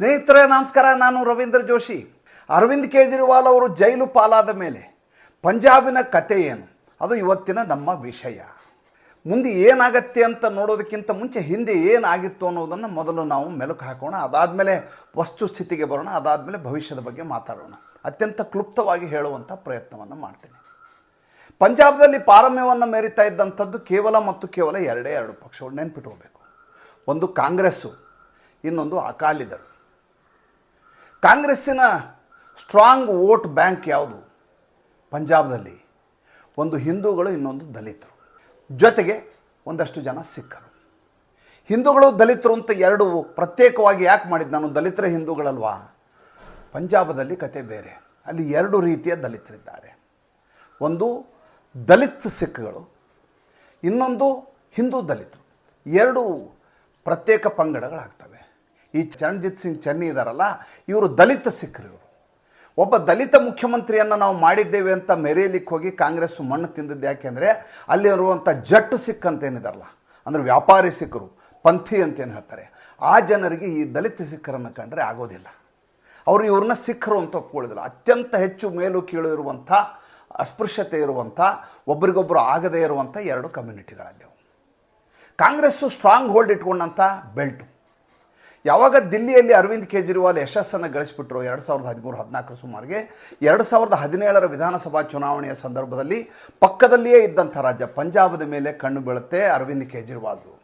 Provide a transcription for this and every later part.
ಸ್ನೇಹಿತರೆ, ನಮಸ್ಕಾರ. ನಾನು ರವೀಂದ್ರ ಜೋಶಿ. ಅರವಿಂದ್ ಕೇಜ್ರಿವಾಲ್ ಅವರು ಜೈಲು ಪಾಲಾದ ಮೇಲೆ ಪಂಜಾಬಿನ ಕತೆ ಏನು? ಅದು ಇವತ್ತಿನ ನಮ್ಮ ವಿಷಯ. ಮುಂದೆ ಏನಾಗತ್ತೆ ಅಂತ ನೋಡೋದಕ್ಕಿಂತ ಮುಂಚೆ ಹಿಂದೆ ಏನಾಗಿತ್ತು ಅನ್ನೋದನ್ನು ಮೊದಲು ನಾವು ಮೆಲುಕು ಹಾಕೋಣ. ಅದಾದಮೇಲೆ ವಸ್ತುಸ್ಥಿತಿಗೆ ಬರೋಣ. ಅದಾದಮೇಲೆ ಭವಿಷ್ಯದ ಬಗ್ಗೆ ಮಾತಾಡೋಣ. ಅತ್ಯಂತ ಕ್ಲುಪ್ತವಾಗಿ ಹೇಳುವಂಥ ಪ್ರಯತ್ನವನ್ನು ಮಾಡ್ತೇನೆ. ಪಂಜಾಬ್ದಲ್ಲಿ ಪಾರಮ್ಯವನ್ನು ಮೇರಿತಾ ಇದ್ದಂಥದ್ದು ಕೇವಲ ಮತ್ತು ಕೇವಲ ಎರಡೇ ಎರಡು ಪಕ್ಷಗಳು ನೆನ್ಪಿಟ್ಕೋಬೇಕು. ಒಂದು ಕಾಂಗ್ರೆಸ್ಸು, ಇನ್ನೊಂದು ಅಕಾಲಿದಳು. ಕಾಂಗ್ರೆಸ್ಸಿನ ಸ್ಟ್ರಾಂಗ್ ವೋಟ್ ಬ್ಯಾಂಕ್ ಯಾವುದು? ಪಂಜಾಬ್ನಲ್ಲಿ. ಒಂದು ಹಿಂದೂಗಳು, ಇನ್ನೊಂದು ದಲಿತರು. ಜೊತೆಗೆ ಒಂದಷ್ಟು ಜನ ಸಿಖ್ಖರು. ಹಿಂದೂಗಳು, ದಲಿತರು ಅಂತ ಎರಡು ಪ್ರತ್ಯೇಕವಾಗಿ ಯಾಕೆ ಮಾಡಿದ್ದು ನಾನು ದಲಿತರ ಹಿಂದೂಗಳಲ್ವಾ? ಪಂಜಾಬದಲ್ಲಿ ಕತೆ ಬೇರೆ. ಅಲ್ಲಿ ಎರಡು ರೀತಿಯ ದಲಿತರಿದ್ದಾರೆ. ಒಂದು ದಲಿತ್ ಸಿಖ್ಗಳು ಇನ್ನೊಂದು ಹಿಂದೂ ದಲಿತರು. ಎರಡು ಪ್ರತ್ಯೇಕ ಪಂಗಡಗಳಾಗ್ತವೆ. ಈ ಚರಣ್ಜಿತ್ ಸಿಂಗ್ ಚನ್ನಿ ಇದ್ದಾರಲ್ಲ ಇವರು ದಲಿತ ಸಿಖ್ರು ಇವರು. ಒಬ್ಬ ದಲಿತ ಮುಖ್ಯಮಂತ್ರಿಯನ್ನು ನಾವು ಮಾಡಿದ್ದೇವೆ ಅಂತ ಮೆರೆಯಲಿಕ್ಕೆ ಹೋಗಿ ಕಾಂಗ್ರೆಸ್ ಮಣ್ಣು ತಿಂದಿದ್ದು ಯಾಕೆಂದರೆ ಅಲ್ಲಿರುವಂಥ ಜಟ್ಟು ಸಿಖ್ ಅಂತ ಏನಿದಾರಲ್ಲ, ಅಂದರೆ ವ್ಯಾಪಾರಿ ಸಿಖ್ರು, ಪಂಥಿ ಅಂತ ಏನು ಹೇಳ್ತಾರೆ, ಆ ಜನರಿಗೆ ಈ ದಲಿತ ಸಿಖ್ಖರನ್ನು ಕಂಡ್ರೆ ಆಗೋದಿಲ್ಲ. ಅವರು ಇವ್ರನ್ನ ಸಿಖ್ಖರು ಅಂತ ಒಪ್ಕೊಳ್ಳೋದಿಲ್ಲ. ಅತ್ಯಂತ ಹೆಚ್ಚು ಮೇಲು ಕೀಳು ಇರುವಂಥ ಅಸ್ಪೃಶ್ಯತೆ ಇರುವಂಥ ಒಬ್ರಿಗೊಬ್ಬರು ಆಗದೇ ಇರುವಂಥ ಎರಡು ಕಮ್ಯುನಿಟಿಗಳಲ್ಲಿ ಕಾಂಗ್ರೆಸ್ಸು ಸ್ಟ್ರಾಂಗ್ ಹೋಲ್ಡ್ ಇಟ್ಕೊಂಡಂಥ ಬೆಲ್ಟು. ಯಾವಾಗ ದಿಲ್ಲಿಯಲ್ಲಿ ಅರವಿಂದ್ ಕೇಜ್ರಿವಾಲ್ ಯಶಸ್ಸನ್ನು ಗಳಿಸಿಬಿಟ್ರು ಎರಡು ಸಾವಿರದ ಹದಿಮೂರು ಹದಿನಾಲ್ಕರ ಸುಮಾರಿಗೆ, ಎರಡು ಸಾವಿರದ ಹದಿನೇಳರ ವಿಧಾನಸಭಾ ಚುನಾವಣೆಯ ಸಂದರ್ಭದಲ್ಲಿ ಪಕ್ಕದಲ್ಲಿಯೇ ಇದ್ದಂಥ ರಾಜ್ಯ ಪಂಜಾಬದ ಮೇಲೆ ಕಣ್ಣು ಬೀಳುತ್ತೆ ಅರವಿಂದ್ ಕೇಜ್ರಿವಾಲ್ದು.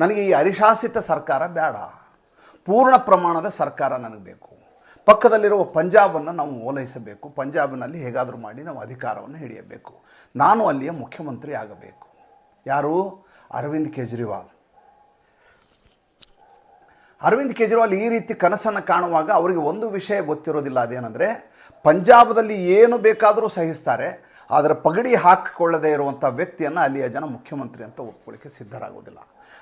ನನಗೆ ಈ ಅರಿಶಾಸಿತ ಸರ್ಕಾರ ಬೇಡ. ಪೂರ್ಣ ಪ್ರಮಾಣದ ಸರ್ಕಾರ ನನಗೆ ಬೇಕು. ಪಕ್ಕದಲ್ಲಿರುವ ಪಂಜಾಬನ್ನು ನಾವು ಓಲೈಸಬೇಕು. ಪಂಜಾಬ್ನಲ್ಲಿ ಹೇಗಾದರೂ ಮಾಡಿ ನಾವು ಅಧಿಕಾರವನ್ನು ಹಿಡಿಯಬೇಕು. ನಾನು ಅಲ್ಲಿಯ ಮುಖ್ಯಮಂತ್ರಿ ಆಗಬೇಕು. ಯಾರು? ಅರವಿಂದ್ ಕೇಜ್ರಿವಾಲ್. ಅರವಿಂದ್ ಕೇಜ್ರಿವಾಲ್ ಈ ರೀತಿ ಕನಸನ್ನು ಕಾಣುವಾಗ ಅವರಿಗೆ ಒಂದು ವಿಷಯ ಗೊತ್ತಿರೋದಿಲ್ಲ. ಅದೇನೆಂದರೆ, ಪಂಜಾಬದಲ್ಲಿ ಏನು ಬೇಕಾದರೂ ಸಹಿಸ್ತಾರೆ, ಆದರೆ ಪಗಡಿ ಹಾಕಿಕೊಳ್ಳದೇ ಇರುವಂಥ ವ್ಯಕ್ತಿಯನ್ನು ಅಲ್ಲಿಯ ಜನ ಮುಖ್ಯಮಂತ್ರಿ ಅಂತ ಒಪ್ಕೊಳ್ಳಿಕ್ಕೆ ಸಿದ್ಧರಾಗೋದಿಲ್ಲ.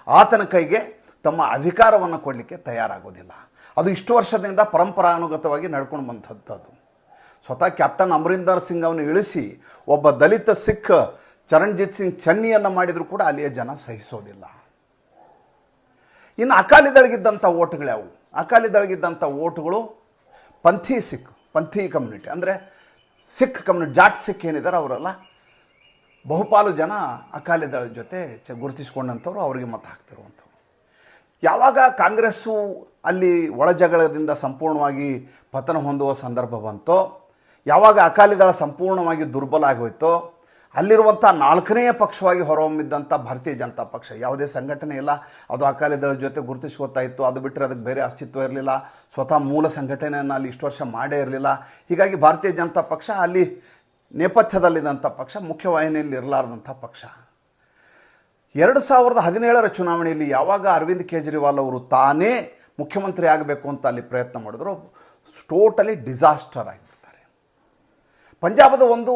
ಆತನ ಕೈಗೆ ತಮ್ಮ ಅಧಿಕಾರವನ್ನು ಕೊಡಲಿಕ್ಕೆ ತಯಾರಾಗೋದಿಲ್ಲ. ಅದು ಇಷ್ಟು ವರ್ಷದಿಂದ ಪರಂಪರಾನುಗತವಾಗಿ ನಡ್ಕೊಂಡು ಬಂದಂಥದ್ದು ಸ್ವತಃ ಕ್ಯಾಪ್ಟನ್ ಅಮರಿಂದರ್ ಸಿಂಗ್ ಅವನು ಇಳಿಸಿ ಒಬ್ಬ ದಲಿತ ಸಿಖ್ ಚರಣ್ಜಿತ್ ಸಿಂಗ್ ಚನ್ನಿಯನ್ನು ಮಾಡಿದರೂ ಕೂಡ ಅಲ್ಲಿಯ ಜನ ಸಹಿಸೋದಿಲ್ಲ. ಇನ್ನು ಅಕಾಲಿದಳಿಗಿದ್ದಂಥ ಓಟ್ಗಳ್ಯಾವು ಅಕಾಲಿದಳಿಗಿದ್ದಂಥ ಓಟ್ಗಳು ಪಂಥಿ ಸಿಖ್, ಪಂಥಿ ಕಮ್ಯುನಿಟಿ. ಅಂದರೆ ಸಿಖ್ ಕಮ್ಯುನಿಟಿ, ಜಾಟ್ ಸಿಖ್ ಏನಿದ್ದಾರೆ ಅವರೆಲ್ಲ, ಬಹುಪಾಲು ಜನ ಅಕಾಲಿ ದಳ ಜೊತೆ ಚ, ಗುರುತಿಸ್ಕೊಂಡಂಥವ್ರು ಅವರಿಗೆ ಮತ ಹಾಕ್ತಿರುವಂಥವ್ರು. ಯಾವಾಗ ಕಾಂಗ್ರೆಸ್ಸು ಅಲ್ಲಿ ಒಳಜಗಳದಿಂದ ಸಂಪೂರ್ಣವಾಗಿ ಪತನ ಹೊಂದುವ ಸಂದರ್ಭ ಬಂತೋ, ಯಾವಾಗ ಅಕಾಲಿ ದಳ ಸಂಪೂರ್ಣವಾಗಿ ದುರ್ಬಲ ಆಗೋಯ್ತೋ ಅಲ್ಲಿರುವಂಥ ನಾಲ್ಕನೆಯ ಪಕ್ಷವಾಗಿ ಹೊರಹೊಮ್ಮಿದ್ದಂಥ ಭಾರತೀಯ ಜನತಾ ಪಕ್ಷ. ಯಾವುದೇ ಸಂಘಟನೆ ಇಲ್ಲ. ಅದು ಅಕಾಲಿದಳ ಜೊತೆ ಗುರುತಿಸ್ಕೊತಾ ಇತ್ತು. ಅದು ಬಿಟ್ಟರೆ ಅದಕ್ಕೆ ಬೇರೆ ಅಸ್ತಿತ್ವ ಇರಲಿಲ್ಲ. ಸ್ವತಃ ಮೂಲ ಸಂಘಟನೆಯನ್ನು ಅಲ್ಲಿ ಇಷ್ಟು ವರ್ಷ ಮಾಡೇ ಇರಲಿಲ್ಲ. ಹೀಗಾಗಿ ಭಾರತೀಯ ಜನತಾ ಪಕ್ಷ ಅಲ್ಲಿ ನೇಪಥ್ಯದಲ್ಲಿದ್ದಂಥ ಪಕ್ಷ, ಮುಖ್ಯವಾಹಿನಿಯಲ್ಲಿ ಇರಲಾರ್ದಂಥ ಪಕ್ಷ. ಎರಡು ಸಾವಿರದ ಹದಿನೇಳರ ಚುನಾವಣೆಯಲ್ಲಿ ಯಾವಾಗ ಅರವಿಂದ್ ಕೇಜ್ರಿವಾಲ್ ಅವರು ತಾನೇ ಮುಖ್ಯಮಂತ್ರಿ ಆಗಬೇಕು ಅಂತ ಅಲ್ಲಿ ಪ್ರಯತ್ನ ಮಾಡಿದ್ರು, ಟೋಟಲಿ ಡಿಸಾಸ್ಟರ್ ಆಗಿಬಿಡ್ತಾರೆ. ಪಂಜಾಬದ ಒಂದು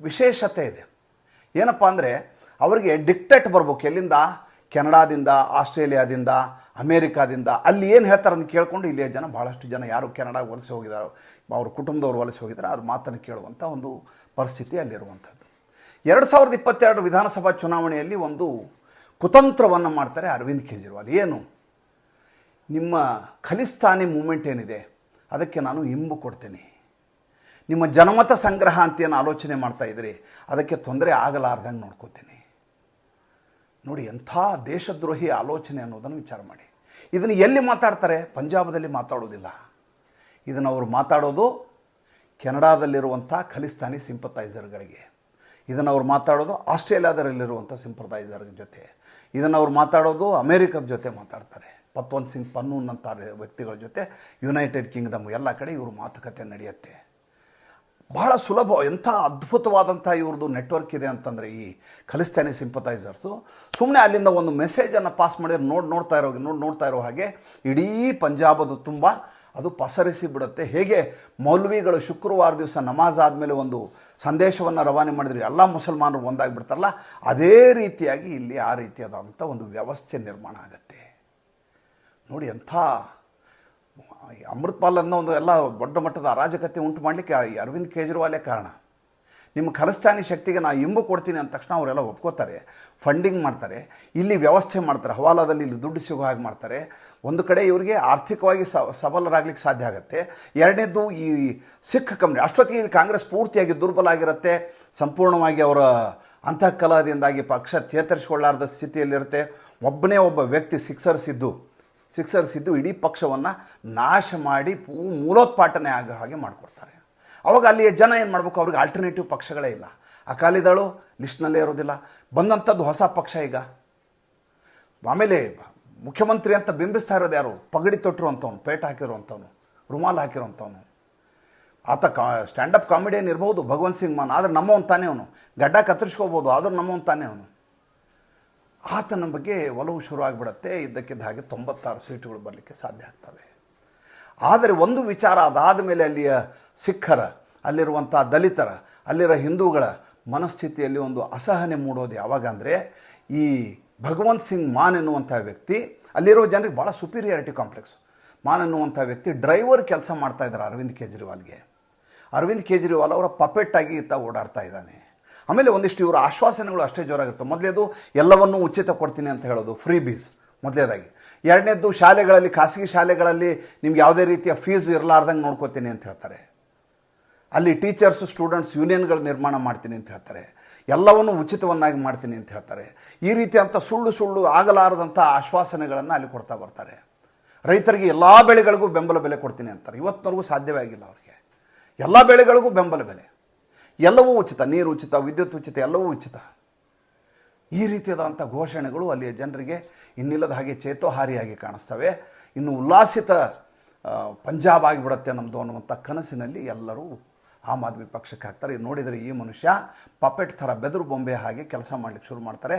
ವಿಶೇಷತೆ ಇದೆ. ಏನಪ್ಪ ಅಂದರೆ ಅವರಿಗೆ ಡಿಕ್ಟೇಟ್ ಬರ್ಬೇಕು. ಎಲ್ಲಿಂದ? ಕೆನಡಾದಿಂದ, ಆಸ್ಟ್ರೇಲಿಯಾದಿಂದ, ಅಮೇರಿಕಾದಿಂದ. ಅಲ್ಲಿ ಏನು ಹೇಳ್ತಾರೆ ಅಂತ ಕೇಳಿಕೊಂಡು ಇಲ್ಲಿಯ ಜನ ಭಾಳಷ್ಟು ಜನ ಯಾರು ಕೆನಡಾಗೆ ವಲಸೆ ಹೋಗಿದ್ದಾರೋ ಅವ್ರ ಕುಟುಂಬದವ್ರು ವಲಸೆ ಹೋಗಿದ್ದಾರೆ ಅವ್ರ ಮಾತನ್ನು ಕೇಳುವಂಥ ಒಂದು ಪರಿಸ್ಥಿತಿ ಅಲ್ಲಿರುವಂಥದ್ದು. ಎರಡು ಸಾವಿರದ ಇಪ್ಪತ್ತೆರಡು ವಿಧಾನಸಭಾ ಚುನಾವಣೆಯಲ್ಲಿ ಒಂದು ಕುತಂತ್ರವನ್ನು ಮಾಡ್ತಾರೆ ಅರವಿಂದ್ ಕೇಜ್ರಿವಾಲ್. ಏನು? ನಿಮ್ಮ ಖಲಿಸ್ತಾನಿ ಮೂಮೆಂಟ್ ಏನಿದೆ? ಅದಕ್ಕೆ ನಾನು ಇಂಬು ಕೊಡ್ತೇನೆ. ನಿಮ್ಮ ಜನಮತ ಸಂಗ್ರಹ ಅಂತ ಏನು ಆಲೋಚನೆ ಮಾಡ್ತಾ ಇದ್ರಿ? ಅದಕ್ಕೆ ತೊಂದರೆ ಆಗಲಾರ್ದಂಗೆ ನೋಡ್ಕೋತೀನಿ. ನೋಡಿ, ಎಂಥ ದೇಶದ್ರೋಹಿ ಆಲೋಚನೆ ಅನ್ನೋದನ್ನು ವಿಚಾರ ಮಾಡಿ. ಇದನ್ನು ಎಲ್ಲಿ ಮಾತಾಡ್ತಾರೆ? ಪಂಜಾಬದಲ್ಲಿ ಮಾತಾಡೋದಿಲ್ಲ. ಇದನ್ನು ಅವರು ಮಾತಾಡೋದು ಕೆನಡಾದಲ್ಲಿರುವಂಥ ಖಲಿಸ್ತಾನಿ ಸಿಂಪತೈಸರ್ಗಳಿಗೆ ಇದನ್ನು ಅವ್ರು ಮಾತಾಡೋದು ಆಸ್ಟ್ರೇಲಿಯಾದಲ್ಲಿರುವಂಥ ಸಿಂಪತೈಸರ್ ಜೊತೆ. ಇದನ್ನು ಅವ್ರು ಮಾತಾಡೋದು ಅಮೇರಿಕದ ಜೊತೆ ಮಾತಾಡ್ತಾರೆ. ಪತ್ವಂತ್ ಸಿಂಗ್ ಪನ್ನೂನ್ ಅಂತ ವ್ಯಕ್ತಿಗಳ ಜೊತೆ, ಯುನೈಟೆಡ್ ಕಿಂಗ್ಡಮ್ ಎಲ್ಲ ಕಡೆ ಇವರು ಮಾತುಕತೆ ನಡೆಯುತ್ತೆ. ಬಹಳ ಸುಲಭ, ಎಂಥ ಅದ್ಭುತವಾದಂಥ ಇವ್ರದ್ದು ನೆಟ್ವರ್ಕ್ ಇದೆ ಅಂತಂದರೆ ಈ ಖಲಿಸ್ತಾನಿ ಸಿಂಪತೈಸರ್ಸು ಸುಮ್ಮನೆ ಅಲ್ಲಿಂದ ಒಂದು ಮೆಸೇಜನ್ನು ಪಾಸ್ ಮಾಡಿದ್ರೆ ನೋಡಿ, ನೋಡ್ತಾ ಇರೋ, ನೋಡಿ, ನೋಡ್ತಾ ಇರೋ ಹಾಗೆ ಇಡೀ ಪಂಜಾಬದು ತುಂಬ ಅದು ಪಸರಿಸಿ ಬಿಡುತ್ತೆ. ಹೇಗೆ ಮೌಲ್ವಿಗಳು ಶುಕ್ರವಾರ ದಿವಸ ನಮಾಜ್ ಆದಮೇಲೆ ಒಂದು ಸಂದೇಶವನ್ನು ರವಾನೆ ಮಾಡಿದ್ರೆ ಎಲ್ಲ ಮುಸಲ್ಮಾನರು ಒಂದಾಗಿಬಿಡ್ತಾರಲ್ಲ, ಅದೇ ರೀತಿಯಾಗಿ ಇಲ್ಲಿ ಆ ರೀತಿಯಾದಂಥ ಒಂದು ವ್ಯವಸ್ಥೆ ನಿರ್ಮಾಣ ಆಗುತ್ತೆ. ನೋಡಿ ಎಂಥ ಅಮೃತ್ಪಾಲ್ ಅನ್ನೋ ಒಂದು ಎಲ್ಲ ದೊಡ್ಡ ಮಟ್ಟದ ಅರಾಜಕತೆ ಉಂಟು ಮಾಡಲಿಕ್ಕೆ ಅರವಿಂದ್ ಕೇಜ್ರಿವಾಲೇ ಕಾರಣ. ನಿಮ್ಮ ಖಲಿಸ್ತಾನಿ ಶಕ್ತಿಗೆ ನಾ ಇಂಬು ಕೊಡ್ತೀನಿ ಅಂದ ತಕ್ಷಣ ಅವರೆಲ್ಲ ಒಪ್ಕೋತಾರೆ ಫಂಡಿಂಗ್ ಮಾಡ್ತಾರೆ, ಇಲ್ಲಿ ವ್ಯವಸ್ಥೆ ಮಾಡ್ತಾರೆ, ಹವಾಲಾದಲ್ಲಿ ಇಲ್ಲಿ ದುಡ್ಡು ಸಿಗೋ ಹಾಗೆ ಮಾಡ್ತಾರೆ. ಒಂದು ಕಡೆ ಇವರಿಗೆ ಆರ್ಥಿಕವಾಗಿ ಸಬಲರಾಗ್ಲಿಕ್ಕೆ ಸಾಧ್ಯ ಆಗುತ್ತೆ. ಎರಡನೇದು ಈ ಸಿಖ್ ಕಮ್ಯುನಿ ಅಷ್ಟೊತ್ತಿಗೆ ಕಾಂಗ್ರೆಸ್ ಪೂರ್ತಿಯಾಗಿ ದುರ್ಬಲ ಆಗಿರುತ್ತೆ. ಸಂಪೂರ್ಣವಾಗಿ ಅವರ ಅಂತಃಕಲದಿಂದಾಗಿ ಪಕ್ಷ ಚೇತರಿಸಿಕೊಳ್ಳಾರದ ಸ್ಥಿತಿಯಲ್ಲಿರುತ್ತೆ. ಒಬ್ಬನೇ ಒಬ್ಬ ವ್ಯಕ್ತಿ ಸಿಕ್ಸರ್ಸ್ ಇದ್ದು ಸಿಕ್ಸರ್ಸ್ ಇದ್ದು ಇಡೀ ಪಕ್ಷವನ್ನು ನಾಶ ಮಾಡಿ ಮೂಲೋತ್ಪಾಟನೆ ಆಗೋ ಹಾಗೆ ಮಾಡಿಕೊಡ್ತಾರೆ. ಅವಾಗ ಅಲ್ಲಿಯ ಜನ ಏನು ಮಾಡಬೇಕು? ಅವ್ರಿಗೆ ಆಲ್ಟರ್ನೇಟಿವ್ ಪಕ್ಷಗಳೇ ಇಲ್ಲ. ಅಕಾಲಿದಳು ಲಿಸ್ಟ್ನಲ್ಲೇ ಇರೋದಿಲ್ಲ. ಬಂದಂಥದ್ದು ಹೊಸ ಪಕ್ಷ ಈಗ. ಆಮೇಲೆ ಮುಖ್ಯಮಂತ್ರಿ ಅಂತ ಬಿಂಬಿಸ್ತಾ ಇರೋದು ಯಾರು? ಪಗಡಿ ತೊಟ್ಟರು ಅಂತವನು, ಪೇಟ ಹಾಕಿರುವಂಥವನು ರುಮಾಲ್ ಹಾಕಿರುವಂಥವ್ನು ಆತ ಕಾ ಸ್ಟ್ಯಾಂಡಪ್ ಕಾಮಿಡಿಯನ್ ಇರ್ಬೋದು, ಭಗವಂತ್ ಸಿಂಗ್ ಮಾನ್. ಆದರೆ ನಮ್ಮವನ್ ತಾನೇ ಅವನು. ಗಡ್ಡ ಕತ್ತರಿಸ್ಕೋಬೋದು, ಆದರೂ ನಮ್ಮವನ್ ತಾನೇ ಅವನು. ಆತನ ಬಗ್ಗೆ ಒಲವು ಶುರು ಆಗಿಬಿಡತ್ತೆ. ಇದ್ದಕ್ಕಿದ್ದ ಹಾಗೆ ತೊಂಬತ್ತಾರು ಸೀಟುಗಳು ಬರಲಿಕ್ಕೆ ಸಾಧ್ಯ ಆಗ್ತವೆ. ಆದರೆ ಒಂದು ವಿಚಾರ ಅದಾದ ಮೇಲೆ ಅಲ್ಲಿಯ ಸಿಖ್ಖರ, ಅಲ್ಲಿರುವಂಥ ದಲಿತರ, ಅಲ್ಲಿರೋ ಹಿಂದೂಗಳ ಮನಸ್ಥಿತಿಯಲ್ಲಿ ಒಂದು ಅಸಹನೆ ಮೂಡೋದು ಯಾವಾಗ ಅಂದರೆ, ಈ ಭಗವಂತ್ ಸಿಂಗ್ ಮಾನ್ ಎನ್ನುವಂಥ ವ್ಯಕ್ತಿ, ಅಲ್ಲಿರೋ ಜನರಿಗೆ ಭಾಳ ಸುಪೀರಿಯಾರಿಟಿ ಕಾಂಪ್ಲೆಕ್ಸ್ ಮಾನ್ ಎನ್ನುವಂಥ ವ್ಯಕ್ತಿ ಡ್ರೈವರ್ ಕೆಲಸ ಮಾಡ್ತಾ ಇದ್ದಾರೆ ಅರವಿಂದ್ ಕೇಜ್ರಿವಾಲ್ಗೆ. ಅರವಿಂದ್ ಕೇಜ್ರಿವಾಲ್ ಅವರ ಪಪೆಟ್ಟಾಗಿ ಈತ ಓಡಾಡ್ತಾ ಇದ್ದಾನೆ. ಆಮೇಲೆ ಒಂದಿಷ್ಟು ಇವರ ಆಶ್ವಾಸನೆಗಳು ಅಷ್ಟೇ ಜೋರಾಗಿರ್ತವೆ. ಮೊದಲೇದು ಎಲ್ಲವನ್ನೂ ಉಚಿತ ಕೊಡ್ತೀನಿ ಅಂತ ಹೇಳೋದು ಫ್ರೀ ಬೀಸ್ ಮೊದಲೇದಾಗಿ. ಎರಡನೇದ್ದು ಶಾಲೆಗಳಲ್ಲಿ, ಖಾಸಗಿ ಶಾಲೆಗಳಲ್ಲಿ ನಿಮ್ಗೆ ಯಾವುದೇ ರೀತಿಯ ಫೀಸ್ ಇರಲಾರ್ದಂಗೆ ನೋಡ್ಕೋತೀನಿ ಅಂತ ಹೇಳ್ತಾರೆ. ಅಲ್ಲಿ ಟೀಚರ್ಸ್ ಸ್ಟೂಡೆಂಟ್ಸ್ ಯೂನಿಯನ್ಗಳು ನಿರ್ಮಾಣ ಮಾಡ್ತೀನಿ ಅಂತ ಹೇಳ್ತಾರೆ. ಎಲ್ಲವನ್ನು ಉಚಿತವನ್ನಾಗಿ ಮಾಡ್ತೀನಿ ಅಂತ ಹೇಳ್ತಾರೆ. ಈ ರೀತಿಯಂಥ ಸುಳ್ಳು ಸುಳ್ಳು ಆಗಲಾರದಂಥ ಆಶ್ವಾಸನೆಗಳನ್ನು ಅಲ್ಲಿ ಕೊಡ್ತಾ ಬರ್ತಾರೆ. ರೈತರಿಗೆ ಎಲ್ಲ ಬೆಳೆಗಳಿಗೂ ಬೆಂಬಲ ಬೆಲೆ ಕೊಡ್ತೀನಿ ಅಂತಾರೆ. ಇವತ್ತಿನವರೆಗೂ ಸಾಧ್ಯವೇ ಆಗಿಲ್ಲ ಅವರಿಗೆ. ಎಲ್ಲ ಬೆಳೆಗಳಿಗೂ ಬೆಂಬಲ ಬೆಲೆ. ಎಲ್ಲವೂ ಉಚಿತ, ನೀರು ಉಚಿತ, ವಿದ್ಯುತ್ ಉಚಿತ, ಎಲ್ಲವೂ ಉಚಿತ. ಈ ರೀತಿಯಾದಂಥ ಘೋಷಣೆಗಳು ಅಲ್ಲಿಯ ಜನರಿಗೆ ಇನ್ನಿಲ್ಲದ ಹಾಗೆ ಚೇತೋಹಾರಿಯಾಗಿ ಕಾಣಿಸ್ತವೆ. ಇನ್ನು ಉಲ್ಲಾಸಿತ ಪಂಜಾಬ್ ಆಗಿಬಿಡತ್ತೆ ನಮ್ಮದು ಅನ್ನುವಂಥ ಕನಸಿನಲ್ಲಿ ಎಲ್ಲರೂ ಆಮ್ ಆದ್ಮಿ ಪಕ್ಷಕ್ಕೆ ಹಾಕ್ತಾರೆ. ನೋಡಿದರೆ ಈ ಮನುಷ್ಯ ಪಪೆಟ್ ಥರ ಬೆದರು ಬೊಂಬೆ ಹಾಗೆ ಕೆಲಸ ಮಾಡ್ಲಿಕ್ಕೆ ಶುರು ಮಾಡ್ತಾರೆ.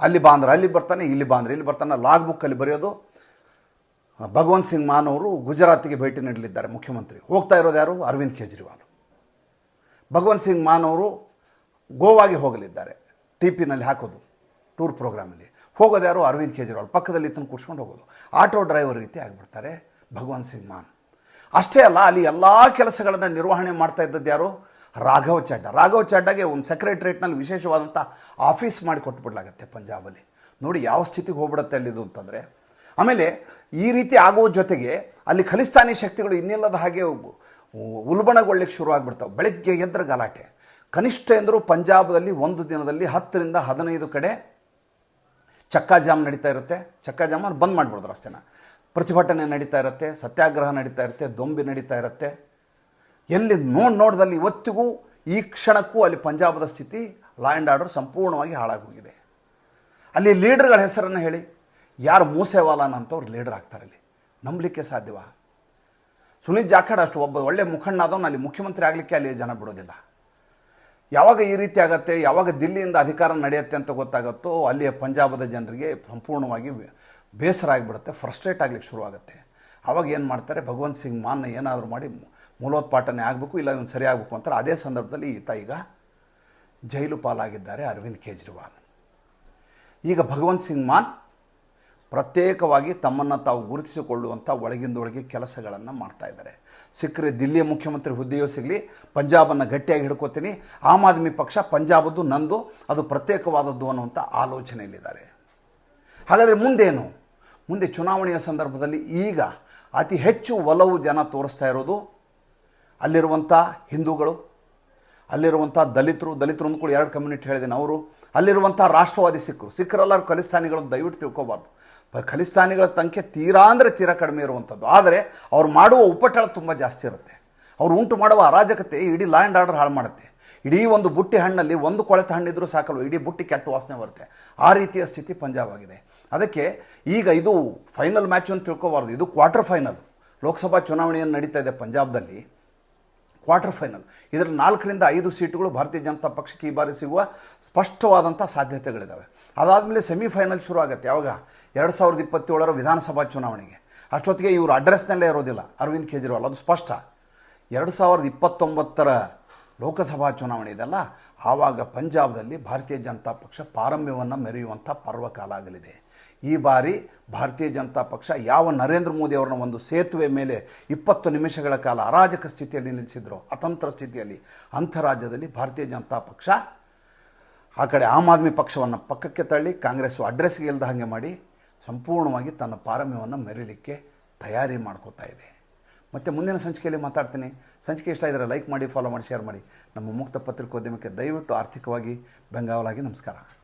ಅಲ್ಲಿ ಬಾಂದ್ರೆ ಅಲ್ಲಿ ಬರ್ತಾನೆ, ಇಲ್ಲಿ ಬಾಂದ್ರೆ ಇಲ್ಲಿ ಬರ್ತಾನೆ. ಲಾಗ್ ಬುಕ್ಕಲ್ಲಿ ಬರೆಯೋದು. ಭಗವಂತ್ ಸಿಂಗ್ ಮಾನ್ ಅವರು ಗುಜರಾತಿಗೆ ಭೇಟಿ ನೀಡಲಿದ್ದಾರೆ ಮುಖ್ಯಮಂತ್ರಿ. ಹೋಗ್ತಾ ಇರೋದು ಯಾರು? ಅರವಿಂದ್ ಕೇಜ್ರಿವಾಲ್. ಭಗವಂತ್ ಸಿಂಗ್ ಮಾನ್ ಅವರು ಗೋವಾಗೆ ಹೋಗಲಿದ್ದಾರೆ. ಟಿ ಪಿನಲ್ಲಿ ಹಾಕೋದು, ಟೂರ್ ಪ್ರೋಗ್ರಾಮಲ್ಲಿ. ಹೋಗೋದು ಯಾರು? ಅರವಿಂದ್ ಕೇಜ್ರಿವಾಲ್. ಪಕ್ಕದಲ್ಲಿ ಇತ್ತನ್ನು ಕೂರ್ಸ್ಕೊಂಡು ಹೋಗೋದು. ಆಟೋ ಡ್ರೈವರ್ ರೀತಿ ಆಗಿಬಿಡ್ತಾರೆ ಭಗವಂತ್ ಸಿಂಗ್ ಮಾನ್. ಅಷ್ಟೇ ಅಲ್ಲ, ಅಲ್ಲಿ ಎಲ್ಲ ಕೆಲಸಗಳನ್ನು ನಿರ್ವಹಣೆ ಮಾಡ್ತಾ ಇದ್ದದ್ದು ಯಾರು? ರಾಘವ್ ಚಾಡ್ಡ. ರಾಘವ್ ಚಡ್ಡಾಗೆ ಒಂದು ಸೆಕ್ರೆಟ್ರೇಟ್ನಲ್ಲಿ ವಿಶೇಷವಾದಂಥ ಆಫೀಸ್ ಮಾಡಿ ಕೊಟ್ಬಿಡ್ಲಾಗತ್ತೆ ಪಂಜಾಬಲ್ಲಿ. ನೋಡಿ ಯಾವ ಸ್ಥಿತಿಗೆ ಹೋಗ್ಬಿಡುತ್ತೆ ಅಲ್ಲಿದು ಅಂತಂದರೆ, ಆಮೇಲೆ ಈ ರೀತಿ ಆಗುವ ಜೊತೆಗೆ ಅಲ್ಲಿ ಖಲಿಸ್ತಾನಿ ಶಕ್ತಿಗಳು ಇನ್ನಿಲ್ಲದ ಹಾಗೆ ಉಲ್ಬಣಗೊಳ್ಳಿಕ್ಕೆ ಶುರು ಆಗ್ಬಿಡ್ತಾವೆ ಬೆಳಗ್ಗೆ ಎದ್ರ ಗಲಾಟೆ. ಕನಿಷ್ಠ ಎಂದರೂ ಪಂಜಾಬದಲ್ಲಿ ಒಂದು ದಿನದಲ್ಲಿ ಹತ್ತರಿಂದ ಹದಿನೈದು ಕಡೆ ಚಕ್ಕಾ ಜಾಮ್ ನಡೀತಾ ಇರುತ್ತೆ. ಚಕ್ಕಾ ಚಕ್ಕಾಜಾಮ್ ಬಂದ್ ಮಾಡಿಬಿಡ್ದು ಅಷ್ಟೇನ. ಪ್ರತಿಭಟನೆ ನಡೀತಾ ಇರುತ್ತೆ, ಸತ್ಯಾಗ್ರಹ ನಡೀತಾ ಇರುತ್ತೆ, ದೊಂಬಿ ನಡೀತಾ ಇರುತ್ತೆ. ಎಲ್ಲಿ ನೋಡ್ ನೋಡ್ದಲ್ಲಿ ಇವತ್ತಿಗೂ ಈ ಕ್ಷಣಕ್ಕೂ ಅಲ್ಲಿ ಪಂಜಾಬದ ಸ್ಥಿತಿ ಲಾ ಆ್ಯಂಡ್ ಆರ್ಡರ್ ಸಂಪೂರ್ಣವಾಗಿ ಹಾಳಾಗೋಗಿದೆ ಅಲ್ಲಿ ಲೀಡರ್ಗಳ ಹೆಸರನ್ನು ಹೇಳಿ. ಯಾರು ಮೂಸೆವಾಲಾನ ಅಂತವ್ರು ಲೀಡರ್ ಆಗ್ತಾರೆ ಅಲ್ಲಿ. ನಂಬಲಿಕ್ಕೆ ಸಾಧ್ಯವಾ? ಸುನೀಲ್ ಜಾಖಡ್ ಅಷ್ಟು ಒಬ್ಬ ಒಳ್ಳೆ ಮುಖಂಡ ಆದವನು ಅಲ್ಲಿ ಮುಖ್ಯಮಂತ್ರಿ ಆಗಲಿಕ್ಕೆ ಅಲ್ಲಿ ಜನ ಬಿಡೋದಿಲ್ಲ. ಯಾವಾಗ ಈ ರೀತಿ ಆಗತ್ತೆ, ಯಾವಾಗ ದಿಲ್ಲಿಯಿಂದ ಅಧಿಕಾರ ನಡೆಯುತ್ತೆ ಅಂತ ಗೊತ್ತಾಗುತ್ತೋ ಅಲ್ಲಿಯ ಪಂಜಾಬದ ಜನರಿಗೆ ಸಂಪೂರ್ಣವಾಗಿ ಬೇಸರ ಆಗಿಬಿಡುತ್ತೆ, ಫ್ರಸ್ಟ್ರೇಟ್ ಆಗಲಿಕ್ಕೆ ಶುರುವಾಗುತ್ತೆ ಆವಾಗ ಏನು ಮಾಡ್ತಾರೆ, ಭಗವಂತ್ ಸಿಂಗ್ ಮಾನ್ನ ಏನಾದರೂ ಮಾಡಿ ಮೂಲೋತ್ಪಾಟನೆ ಆಗಬೇಕು, ಇಲ್ಲ ಇವನು ಸರಿ ಆಗಬೇಕು ಅಂತಾರೆ. ಅದೇ ಸಂದರ್ಭದಲ್ಲಿ ಈತ ಈಗ ಜೈಲು ಪಾಲಾಗಿದ್ದಾರೆ ಅರವಿಂದ್ ಕೇಜ್ರಿವಾಲ್. ಈಗ ಭಗವಂತ್ ಸಿಂಗ್ ಮಾನ್ ಪ್ರತ್ಯೇಕವಾಗಿ ತಮ್ಮನ್ನು ತಾವು ಗುರುತಿಸಿಕೊಳ್ಳುವಂಥ ಒಳಗಿಂದೊಳಗೆ ಕೆಲಸಗಳನ್ನು ಮಾಡ್ತಾ ಇದ್ದಾರೆ. ಸಿಕ್ಕರೆ ದಿಲ್ಲಿಯ ಮುಖ್ಯಮಂತ್ರಿ ಹುದ್ದೆಯೂ ಸಿಗಲಿ, ಪಂಜಾಬನ್ನು ಗಟ್ಟಿಯಾಗಿ ಹಿಡ್ಕೋತೀನಿ, ಆಮ್ ಆದ್ಮಿ ಪಕ್ಷ ಪಂಜಾಬದ್ದು ನಂದು, ಅದು ಪ್ರತ್ಯೇಕವಾದದ್ದು ಅನ್ನುವಂಥ ಆಲೋಚನೆಯಲ್ಲಿದ್ದಾರೆ. ಹಾಗಾದರೆ ಮುಂದೇನು? ಮುಂದೆ ಚುನಾವಣೆಯ ಸಂದರ್ಭದಲ್ಲಿ ಈಗ ಅತಿ ಹೆಚ್ಚು ಒಲವು ಜನ ತೋರಿಸ್ತಾ ಇರೋದು ಅಲ್ಲಿರುವಂಥ ಹಿಂದೂಗಳು, ಅಲ್ಲಿರುವಂಥ ದಲಿತರು ದಲಿತರು ಅಂದ್ಕೊಂಡು ಎರಡು ಕಮ್ಯುನಿಟಿ ಹೇಳಿದ್ದೀನಿ ಅವರು, ಅಲ್ಲಿರುವಂಥ ರಾಷ್ಟ್ರವಾದಿ ಸಿಖ್ರು ಸಿಕ್ಕರೆಲ್ಲರೂ ಖಲಿಸ್ತಾನಿಗಳನ್ನು ದಯವಿಟ್ಟು ತಿಳ್ಕೊಬಾರ್ದು. ಖಲಿಸ್ತಾನಿಗಳ ಸಂಖ್ಯೆ ತೀರಾ ಅಂದರೆ ತೀರಾ ಕಡಿಮೆ ಇರುವಂಥದ್ದು ಆದರೆ ಅವ್ರು ಮಾಡುವ ಉಪಟಳ ತುಂಬ ಜಾಸ್ತಿ ಇರುತ್ತೆ. ಅವ್ರು ಉಂಟು ಮಾಡುವ ಅರಾಜಕತೆ ಇಡೀ ಲ್ಯಾಂಡ್ ಆರ್ಡರ್ ಹಾಳು ಮಾಡುತ್ತೆ. ಇಡೀ ಒಂದು ಬುಟ್ಟಿ ಹಣ್ಣಲ್ಲಿ ಒಂದು ಕೊಳೆತ ಹಣ್ಣಿದ್ರೂ ಸಾಕಲ್ವ? ಇಡೀ ಬುಟ್ಟಿ ಕೆಟ್ಟ ವಾಸನೆ ಬರುತ್ತೆ. ಆ ರೀತಿಯ ಸ್ಥಿತಿ ಪಂಜಾಬ್ ಆಗಿದೆ ಅದಕ್ಕೆ ಈಗ ಇದು ಫೈನಲ್ ಮ್ಯಾಚ್ ಅಂತ ತಿಳ್ಕೋಬಾರ್ದು. ಇದು ಕ್ವಾರ್ಟರ್ ಫೈನಲ್ ಲೋಕಸಭಾ ಚುನಾವಣೆಯನ್ನು ನಡೀತಾ ಇದೆ ಪಂಜಾಬ್ದಲ್ಲಿ. Quarter final. ಇದರ ನಾಲ್ಕರಿಂದ ಐದು ಸೀಟುಗಳು ಭಾರತೀಯ ಜನತಾ ಪಕ್ಷಕ್ಕೆ ಈ ಬಾರಿ ಸಿಗುವ ಸ್ಪಷ್ಟವಾದಂಥ ಸಾಧ್ಯತೆಗಳಿದ್ದಾವೆ ಅದಾದಮೇಲೆ ಸೆಮಿಫೈನಲ್ ಶುರು ಆಗುತ್ತೆ. ಯಾವಾಗ? ಎರಡು ಸಾವಿರದ ಇಪ್ಪತ್ತೇಳರ ವಿಧಾನಸಭಾ ಚುನಾವಣೆಗೆ. ಅಷ್ಟೊತ್ತಿಗೆ ಇವರು ಅಡ್ರೆಸ್ನಲ್ಲೇ ಇರೋದಿಲ್ಲ. ಅರವಿಂದ್ ಕೇಜ್ರಿವಾಲ್. ಅದು ಸ್ಪಷ್ಟ. ಎರಡು ಸಾವಿರದ ಇಪ್ಪತ್ತೊಂಬತ್ತರ ಲೋಕಸಭಾ ಚುನಾವಣೆ ಇದೆಲ್ಲ? ಆವಾಗ ಪಂಜಾಬ್ದಲ್ಲಿ ಭಾರತೀಯ ಜನತಾ ಪಕ್ಷ ಪಾರಮ್ಯವನ್ನು ಮೆರೆಯುವಂಥ ಪರ್ವಕಾಲ ಆಗಲಿದೆ. ಈ ಬಾರಿ ಭಾರತೀಯ ಜನತಾ ಪಕ್ಷ ಯಾವ ನರೇಂದ್ರ ಮೋದಿ ಅವರನ್ನ ಒಂದು ಸೇತುವೆ ಮೇಲೆ ಇಪ್ಪತ್ತು ನಿಮಿಷಗಳ ಕಾಲ ಅರಾಜಕ ಸ್ಥಿತಿಯಲ್ಲಿ ನಿಲ್ಲಿಸಿದ್ರು, ಅತಂತ್ರ ಸ್ಥಿತಿಯಲ್ಲಿ ಅಂಥ ರಾಜ್ಯದಲ್ಲಿ ಭಾರತೀಯ ಜನತಾ ಪಕ್ಷ ಆ ಕಡೆ ಆಮ್ ಆದ್ಮಿ ಪಕ್ಷವನ್ನು ಪಕ್ಕಕ್ಕೆ ತಳ್ಳಿ, ಕಾಂಗ್ರೆಸ್ಸು ಅಡ್ರೆಸ್ಗೆ ಇಲ್ಲದ ಹಾಗೆ ಮಾಡಿ ಸಂಪೂರ್ಣವಾಗಿ ತನ್ನ ಪಾರಮ್ಯವನ್ನು ಮೆರೀಲಿಕ್ಕೆ ತಯಾರಿ ಮಾಡ್ಕೋತಾ ಇದೆ. ಮತ್ತು ಮುಂದಿನ ಸಂಚಿಕೆಯಲ್ಲಿ ಮಾತಾಡ್ತೀನಿ. ಸಂಚಿಕೆ ಇಷ್ಟ ಇದ್ದರೆ ಲೈಕ್ ಮಾಡಿ ಫಾಲೋ ಮಾಡಿ ಶೇರ್ ಮಾಡಿ. ನಮ್ಮ ಮುಕ್ತ ಪತ್ರಿಕೋದ್ಯಮಕ್ಕೆ ದಯವಿಟ್ಟು ಆರ್ಥಿಕವಾಗಿ ಬೆಂಗಾವಲಾಗಿ ನಮಸ್ಕಾರ.